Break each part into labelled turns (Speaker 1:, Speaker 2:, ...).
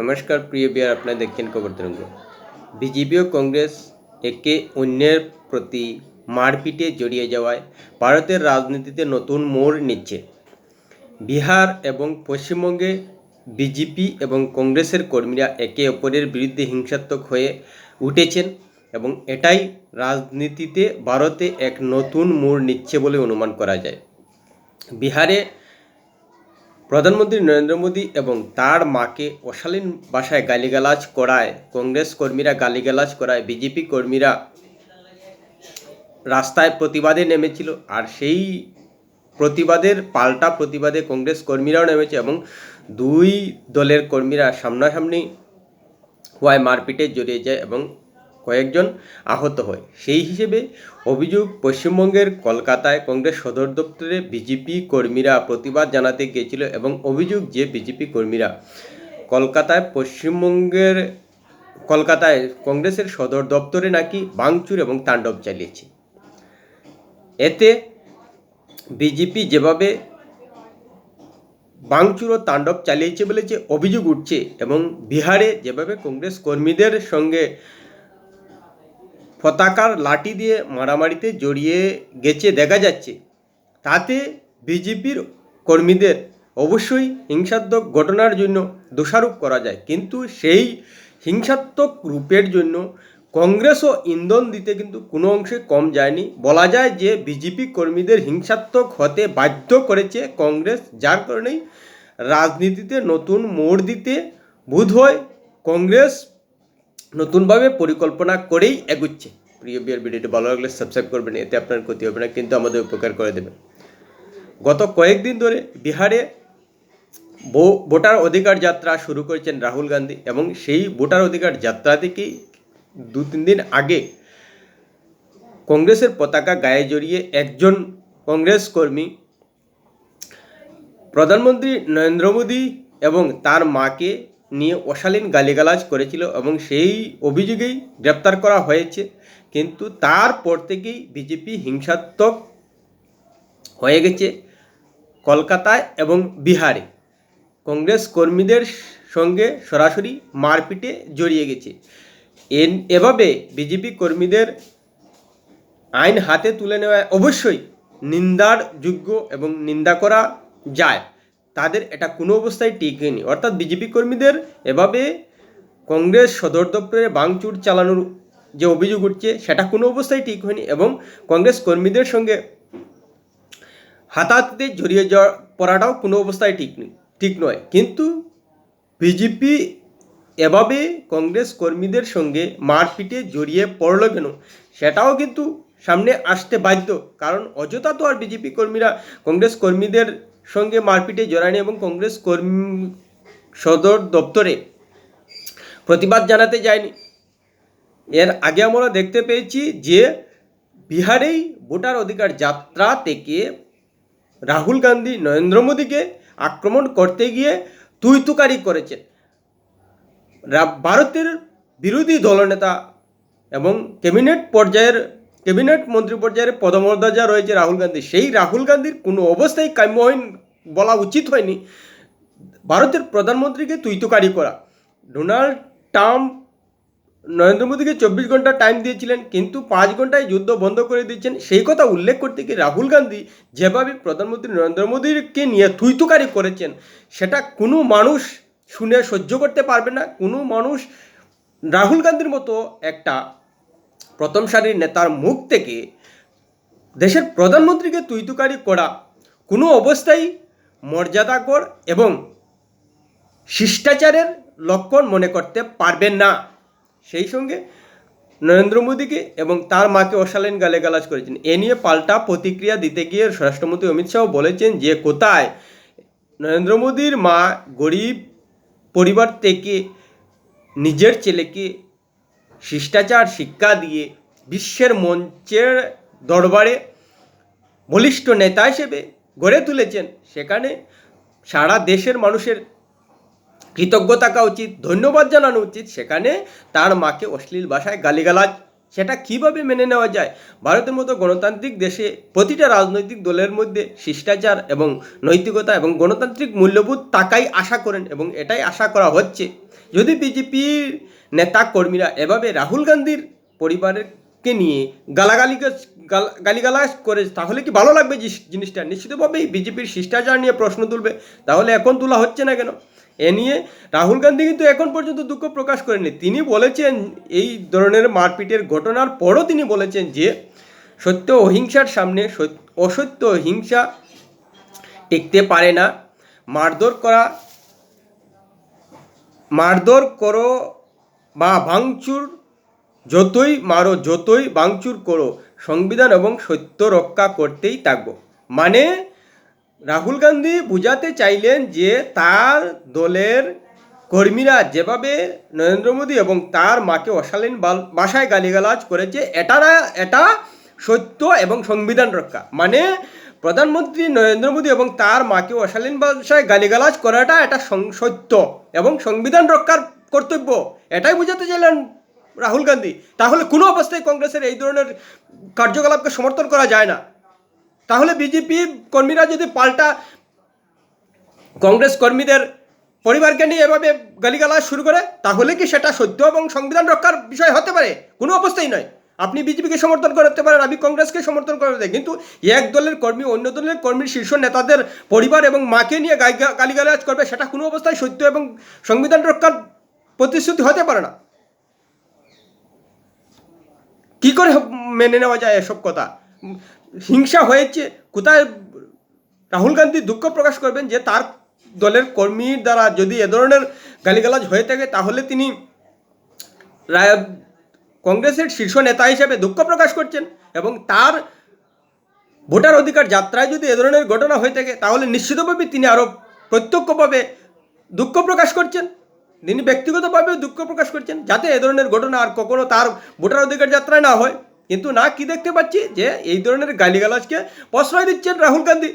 Speaker 1: নমস্কার, প্রিয় বিয়ার, আপনারা দেখছেন খবর তরঙ্গ। বিজেপি ও কংগ্রেস একে অন্যের প্রতি মারপিটে জড়িয়ে যাওয়ায় ভারতের রাজনীতিতে নতুন মোড় নিচ্ছে। বিহার এবং পশ্চিমবঙ্গে বিজেপি এবং কংগ্রেসের কর্মীরা একে অপরের বিরুদ্ধে হিংসাত্মক হয়ে উঠেছেন এবং এটাই রাজনীতিতে ভারতে এক নতুন মোড় নিচ্ছে বলে অনুমান করা যায়। বিহারে প্রধানমন্ত্রী নরেন্দ্র মোদী এবং তার মাকে অশালীন ভাষায় গালিগালাজ করায় কংগ্রেস কর্মীরা গালিগালাজ করায়, বিজেপি কর্মীরা রাস্তায় প্রতিবাদে নেমেছিল আর সেই প্রতিবাদের, পাল্টা প্রতিবাদে কংগ্রেস কর্মীরাও নেমেছে এবং দুই দলের কর্মীরা সামনাসামনি হওয়ায় মারপিটে জড়িয়ে যায় এবং কয়েকজন আহত হয়। সেই হিসেবে অভিযোগ পশ্চিমবঙ্গের কলকাতায় কংগ্রেস সদর দপ্তরে বিজেপি কর্মীরা প্রতিবাদ জানাতে গিয়েছিল এবং অভিযোগ যে বিজেপি কর্মীরা কলকাতায় পশ্চিমবঙ্গের কলকাতায় কংগ্রেসের সদর দপ্তরে নাকি ভাঙচুর এবং তাণ্ডব চালিয়েছে। এতে বিজেপি যেভাবে বাংচুর ও তাণ্ডব চালিয়েছে বলে যে অভিযোগ উঠছে এবং বিহারে যেভাবে কংগ্রেস কর্মীদের সঙ্গে পতাকার লাঠি দিয়ে মারামারিতে জড়িয়ে গেছে, দেখা যাচ্ছে। তাতে বিজেপির কর্মীদের অবশ্যই হিংসাত্মক ঘটনার জন্য দোষারোপ করা যায়। কিন্তু সেই হিংসাত্মক রূপের জন্য কংগ্রেসও ইন্ধন দিতে কিন্তু কোনো অংশে কম যায়নি। বলা যায় যে বিজেপি কর্মীদের হিংসাত্মক হতে বাধ্য করেছে কংগ্রেস, যার কারণেই রাজনীতিতে নতুন মোড় দিতে বোধ হয় কংগ্রেস নতুনভাবে পরিকল্পনা করেই এগুচ্ছে। প্রিয় বিয়ার ভিডিওটি ভালো লাগলে সাবস্ক্রাইব করবেন, এতে আপনার ক্ষতি হবে না, কিন্তু আমাদের উপকার করে দেবেন গত কয়েকদিন ধরে বিহারে ভোটার অধিকার যাত্রা শুরু করেছেন রাহুল গান্ধী এবং সেই ভোটার অধিকার যাত্রা থেকেই দু, তিন দিন আগে কংগ্রেসের পতাকা গায়ে জড়িয়ে একজন কংগ্রেস কর্মী প্রধানমন্ত্রী নরেন্দ্র মোদী এবং তার মাকে নিয়ে অশালীন গালিগালাজ করেছিল এবং সেই অভিযোগেই গ্রেপ্তার করা হয়েছে। কিন্তু তারপর থেকেই বিজেপি হিংসাত্মক হয়ে গেছে কলকাতায় এবং বিহারে। কংগ্রেস কর্মীদের সঙ্গে সরাসরি মারপিটে জড়িয়ে গেছে। এন, এভাবে বিজেপি কর্মীদের আইন হাতে তুলে নেওয়ায় অবশ্যই নিন্দার যোগ্য এবং নিন্দা করা যায়। তাদের এটা কোনো অবস্থায় হয়নি অর্থাৎ বিজেপি কর্মীদের এভাবে কংগ্রেস সদর দপ্তরে বাংচুর চালানোর যে অভিযোগ উঠছে, সেটা কোনো অবস্থায় ঠিক হয়নি এবং কংগ্রেস কর্মীদের সঙ্গে হাতাহাতিতে জড়িয়ে যাওয়া পড়াটাও কোনো অবস্থায় ঠিক নেই, ঠিক নয়। কিন্তু বিজেপি এভাবে কংগ্রেস কর্মীদের সঙ্গে মারপিটে জড়িয়ে পড়ল কেন, সেটাও কিন্তু সামনে আসতে বাধ্য। কারণ অযথা তো আর বিজেপি কর্মীরা কংগ্রেস কর্মীদের সঙ্গে মারপিটে জড়ায়নি এবং কংগ্রেস কর্মী সদর দপ্তরে প্রতিবাদ জানাতে যায়নি। এর আগে আমরা দেখতে পেয়েছি যে বিহারেই ভোটার অধিকার যাত্রা থেকে রাহুল গান্ধী, নরেন্দ্র মোদীকে আক্রমণ করতে গিয়ে তুইতুকারি করেছেন। ভারতের বিরোধী দলনেতা এবং ক্যাবিনেট পর্যায়ের ক্যাবিনেট মন্ত্রী পর্যায়ের পদমর্যাদা রয়েছে রাহুল গান্ধী, সেই রাহুল গান্ধীর কোনো অবস্থায় কাম্য হয়নি বলা উচিত হয়নি। ভারতের প্রধানমন্ত্রীকে তুই তুকারি করা। ডোনাল্ড ট্রাম্প নরেন্দ্র মোদীকে চব্বিশ ঘণ্টা টাইম দিয়েছিলেন, কিন্তু পাঁচ ঘন্টায় যুদ্ধ বন্ধ করে দিয়েছেন। সেই কথা উল্লেখ করতে গিয়ে রাহুল গান্ধী যেভাবে প্রধানমন্ত্রী নরেন্দ্র মোদীকে নিয়ে তুইতুকারি করেছেন, সেটা কোনো মানুষ শুনে সহ্য করতে পারবে না। কোনো মানুষ রাহুল গান্ধীর মতো একটা প্রথম সারির নেতার মুখ থেকে দেশের প্রধানমন্ত্রীকে তুইতুকারি করা, কোনো অবস্থায় মর্যাদাকর এবং শিষ্টাচারের লক্ষণ মনে করতে পারবেন না। সেই সঙ্গে নরেন্দ্র মোদীকে এবং তার মাকে অশালীন গালে গালাজ করেছেন। এ নিয়ে পাল্টা প্রতিক্রিয়া দিতে গিয়ে স্বরাষ্ট্রমন্ত্রী অমিত শাহ বলেছেন যে, কোথায়? নরেন্দ্র মোদীর মা গরিব পরিবার থেকে নিজের ছেলেকে শিষ্টাচার, শিক্ষা দিয়ে বিশ্বের মঞ্চের দরবারে বলিষ্ঠ নেতা হিসেবে গড়ে তুলেছেন। সেখানে সারা দেশের মানুষের কৃতজ্ঞ থাকা উচিত, ধন্যবাদ জানানো উচিত। সেখানে তার মাকে অশ্লীল ভাষায় গালিগালাজ, সেটা কীভাবে মেনে নেওয়া যায়? ভারতের মতো গণতান্ত্রিক দেশে প্রতিটা রাজনৈতিক দলের মধ্যে শিষ্টাচার এবং নৈতিকতা এবং গণতান্ত্রিক মূল্যবোধ তাকাই আশা করেন এবং এটাই আশা করা হচ্ছে। যদি বিজেপির নেতা কর্মীরা এভাবে রাহুল গান্ধীর পরিবারকে নিয়ে গালাগালি গাল- গালিগালাজ করে, তাহলে কি ভালো লাগবে জিনিসটা? নিশ্চিতভাবেই বিজেপির শিষ্টাচার নিয়ে প্রশ্ন তুলবে। তাহলে এখন তোলা হচ্ছে না কেন? এ নিয়ে রাহুল গান্ধী কিন্তু এখন পর্যন্ত দুঃখ প্রকাশ করেনি তিনি বলেছেন, এই ধরনের মারপিটের ঘটনার পরও তিনি বলেছেন যে, সত্য অহিংসার সামনে সত- অসত্য হিংসা টিকতে পারে না। মারধর করা মারধর করো বা ভাঙচুর যতই মারো, যতই ভাঙচুর করো, সংবিধান এবং সত্য রক্ষা করতেই থাকব। মানে রাহুল গান্ধী বুঝাতে চাইলেন যে তার দলের কর্মীরা যেভাবে নরেন্দ্র মোদী এবং তার মাকে অশালীন ভাষায় গালিগালাজ করেছে এটা এটা সত্য এবং সংবিধান রক্ষা। মানে প্রধানমন্ত্রী নরেন্দ্র মোদী এবং তার মাকে অশালীন ভাষায় গালিগালাজ করাটা এটা সত্য এবং সংবিধান রক্ষার কর্তব্য, এটাই বুঝাতে চাইলেন রাহুল গান্ধী। তাহলে কোনো অবস্থায় কংগ্রেসের এই ধরনের কার্যকলাপকে সমর্থন করা যায় না। তাহলে বিজেপি কর্মীরা যদি পাল্টা কংগ্রেস কর্মীদের পরিবারকে নিয়ে এভাবে গালিগালাজ শুরু করে, তাহলে কি সেটা সত্য এবং সংবিধান রক্ষার বিষয় হতে পারে? কোনো অবস্থাই নয়। আপনি বিজেপিকে সমর্থন করতে পারেন, আমি কংগ্রেসকে সমর্থন করতে কিন্তু এক দলের কর্মী অন্য দলের কর্মীর শীর্ষ নেতাদের পরিবার এবং মাকে নিয়ে গালিগালাজ করবে, সেটা কোনো অবস্থায় সত্য এবং সংবিধান রক্ষার প্রতিশ্রুতি হতে পারে না। কি করে মেনে নেওয়া যায় এসব কথা? হিংসা হয়েছে, কোথায় রাহুল গান্ধী দুঃখ প্রকাশ করবেন যে তার দলের কর্মীর দ্বারা যদি এ ধরনের গালিগালাজ হয়ে থাকে, তাহলে তিনি কংগ্রেসের শীর্ষ নেতা হিসেবে দুঃখ প্রকাশ করছেন এবং তার ভোটার অধিকার যাত্রায় যদি এ ধরনের ঘটনা হয়ে থাকে, তাহলে নিশ্চিতভাবে তিনি আরও প্রত্যক্ষভাবে দুঃখ প্রকাশ করছেন। তিনি ব্যক্তিগতভাবে দুঃখ প্রকাশ করছেন যাতে এ ধরনের ঘটনা আর কখনো তার ভোটার অধিকার যাত্রায় না হয়। কিন্তু না, কি দেখতে পাচ্ছি? যে এই ধরনের গালিগালাজকে প্রশ্রয় দিচ্ছেন রাহুল গান্ধী।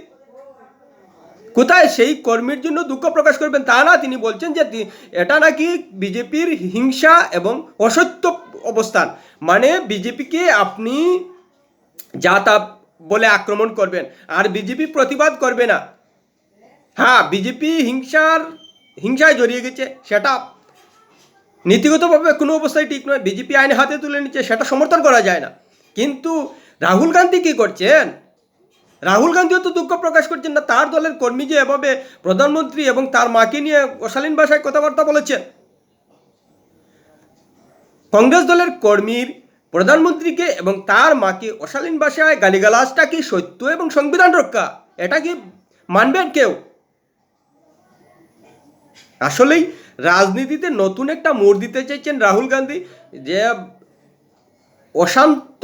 Speaker 1: কোথায় সেই কর্মীর জন্য দুঃখ প্রকাশ করবেন তা না তিনি বলছেন যে এটা নাকি বিজেপির হিংসা এবং অসত্য অবস্থান। মানে বিজেপিকে আপনি যা তা বলে আক্রমণ করবেন, আর বিজেপি প্রতিবাদ করবে না। হ্যাঁ বিজেপি হিংসার হিংসায় জড়িয়ে গেছে, সেটা নীতিগতভাবে কোনো অবস্থায় ঠিক নয়। বিজেপি আইন হাতে তুলে নিচ্ছে, সেটা সমর্থন করা যায় না। কিন্তু রাহুল গান্ধী কি করছেন? রাহুল গান্ধীও তো দুঃখ প্রকাশ করছেন না, তার দলের কর্মী যে এভাবে প্রধানমন্ত্রী এবং তার মাকে নিয়ে অশালীন ভাষায় কথাবার্তা বলেছেন। কংগ্রেস দলের কর্মীর প্রধানমন্ত্রীকে এবং তার মাকে অশালীন ভাষায় গালিগালাজটা কি সত্য এবং সংবিধান রক্ষা? এটা কি মানবেন কেউ? আসলেই রাজনীতিতে নতুন একটা মোড় দিতে চাইছেন রাহুল গান্ধী, যে অশান্ত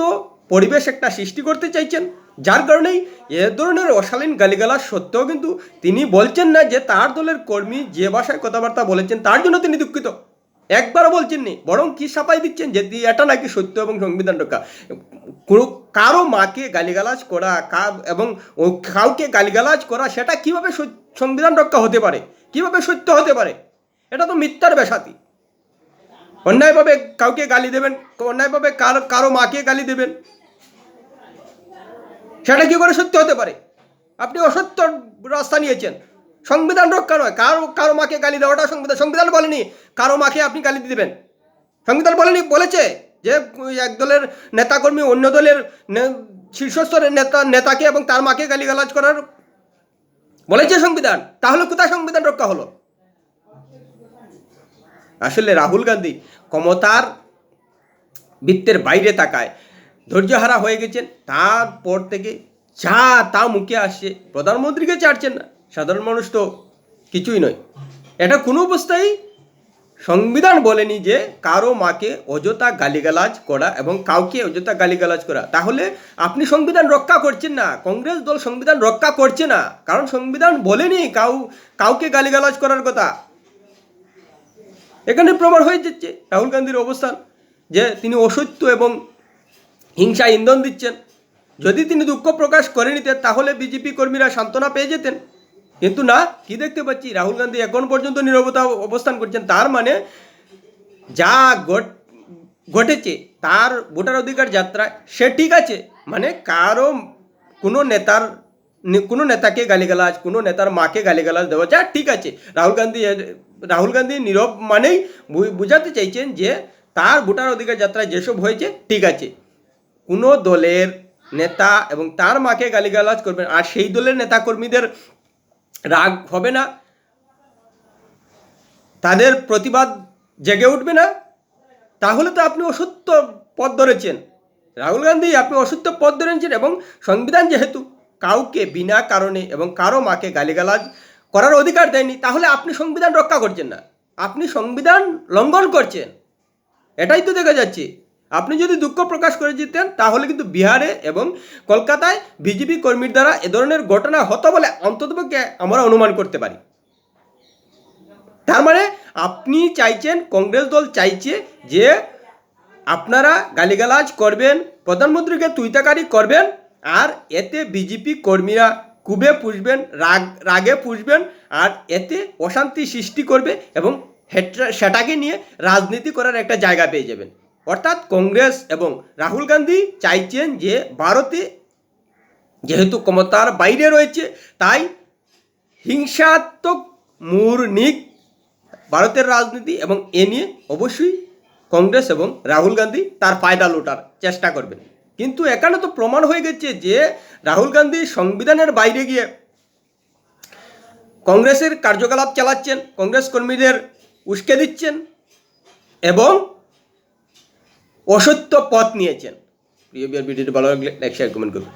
Speaker 1: পরিবেশ একটা সৃষ্টি করতে চাইছেন। যার কারণেই এ ধরনের অশালীন গালিগালাজ সত্ত্বেও কিন্তু তিনি বলছেন না যে তার দলের কর্মী যে ভাষায় কথাবার্তা বলেছেন তার জন্য তিনি দুঃখিত। একবারও বলছেন নি বরং কি সাপাই দিচ্ছেন যে এটা নাকি সত্য এবং সংবিধান রক্ষা। কোনো কারও মাকে গালিগালাজ করা এবং কাউকে গালিগালাজ করা, সেটা কীভাবে সংবিধান রক্ষা হতে পারে? কীভাবে সত্য হতে পারে? এটা তো মিথ্যার বেসাতি অন্যায়ভাবে কাউকে গালি দেবেন, অন্যায়ভাবে কারও কারও মাকে গালি দেবেন। সেটা কি করে সত্য হতে পারে? আপনি অসত্য রাস্তা নিয়েছেন। সংবিধান রক্ষা নয়। কারও কারও মাকে গালি দেওয়াটা সংবিধান সংবিধান বলেনি। কারও মাকে আপনি গালি দেবেন। সংবিধান বলেনি, বলেছে যে এক দলের নেতাকর্মী অন্য দলের শীর্ষস্তরের নেতা, নেতাকে এবং তার মাকে গালিগালাজ করার বলেছে সংবিধান, তাহলে কোথায় সংবিধান রক্ষা হলো? আসলে রাহুল গান্ধী ক্ষমতার বৃত্তের বাইরে তাকায়, ধৈর্যহারা হয়ে গেছেন, তারপর থেকে যা তা মুখে আসছে, প্রধানমন্ত্রীকে ছাড়ছেন না, সাধারণ মানুষ তো কিছুই নয়। এটা কোনো অবস্থায় সংবিধান বলেনি যে কারও মাকে অযথা গালিগালাজ করা এবং কাউকে অযথা গালিগালাজ করা। তাহলে আপনি সংবিধান রক্ষা করছেন না, কংগ্রেস দল সংবিধান রক্ষা করছে না, কারণ সংবিধান বলেনি কাউ, কাউকে গালিগালাজ করার কথা। এখানে প্রমাণ হয়ে যাচ্ছে রাহুল গান্ধীর অবস্থান, যে তিনি অসত্য এবং হিংসা ইন্ধন দিচ্ছেন। যদি তিনি দুঃখ প্রকাশ করে নিতেন তাহলে বিজেপি কর্মীরা সান্ত্বনা পেয়ে যেতেন। কিন্তু না, কি দেখতে পাচ্ছি? রাহুল গান্ধী এখন পর্যন্ত নীরবতা অবস্থান করছেন। তার মানে যা ঘট- ঘটেছে, তার ভোটার অধিকার যাত্রা, সে ঠিক আছে। মানে কারও কোনো নেতার, কোনো নেতাকে গালিগালাজ, কোনো নেতার মাকে গালিগালাজ দেওয়া যা ঠিক আছে। রাহুল গান্ধী রাহুল গান্ধী নীরব মানেই বোঝাতে চাইছেন যে তার ভোটার অধিকার যাত্রায় যেসব হয়েছে, ঠিক আছে। কোনো দলের নেতা এবং তার মাকে গালিগালাজ করবেন, আর সেই দলের নেতা কর্মীদের রাগ হবে না। তাদের প্রতিবাদ জেগে উঠবে না। তাহলে তো আপনি অসত্য পথ ধরেছেন। রাহুল গান্ধী, আপনি অসত্য পথ ধরেছেন এবং সংবিধান যেহেতু কাউকে বিনা কারণে এবং কারও মাকে গালিগালাজ করার অধিকার দেয়নি, তাহলে আপনি সংবিধান রক্ষা করছেন না। আপনি সংবিধান লঙ্ঘন করছেন। এটাই তো দেখা যাচ্ছে। আপনি যদি দুঃখ প্রকাশ করে যেতেন তাহলে কিন্তু বিহারে এবং কলকাতায় বিজেপি কর্মীর দ্বারা এ ধরনের ঘটনা হতো বলে অন্ততপক্ষে আমরা অনুমান করতে পারি। তার মানে আপনি চাইছেন, কংগ্রেস দল চাইছে যে আপনারা গালিগালাজ করবেন, প্রধানমন্ত্রীকে তুইতাকারি করবেন, আর এতে বিজেপি কর্মীরা কুবে পুষবেন, রাগ, রাগে পুষবেন, আর এতে অশান্তি সৃষ্টি করবে এবং সেটাকে নিয়ে রাজনীতি করার একটা জায়গা পেয়ে যাবেন। অর্থাৎ কংগ্রেস এবং রাহুল গান্ধী চাইছেন যে ভারতে যেহেতু ক্ষমতার বাইরে রয়েছে, তাই হিংসাত্মক মূর্ণিক ভারতের রাজনীতি এবং এ নিয়ে অবশ্যই কংগ্রেস এবং রাহুল গান্ধী তার ফায়দা লোটার চেষ্টা করবেন। কিন্তু এখানে তো প্রমাণ হয়ে গেছে যে রাহুল গান্ধী সংবিধানের বাইরে গিয়ে কংগ্রেসের কার্যকলাপ চালাচ্ছেন, কংগ্রেস কর্মীদের উস্কে দিচ্ছেন এবং অসত্য পথ নিয়েছেন। প্রিয় বিয়ার ভিডিওটি ভালো লাগলে লাইক শেয়ার কমেন্ট করুন।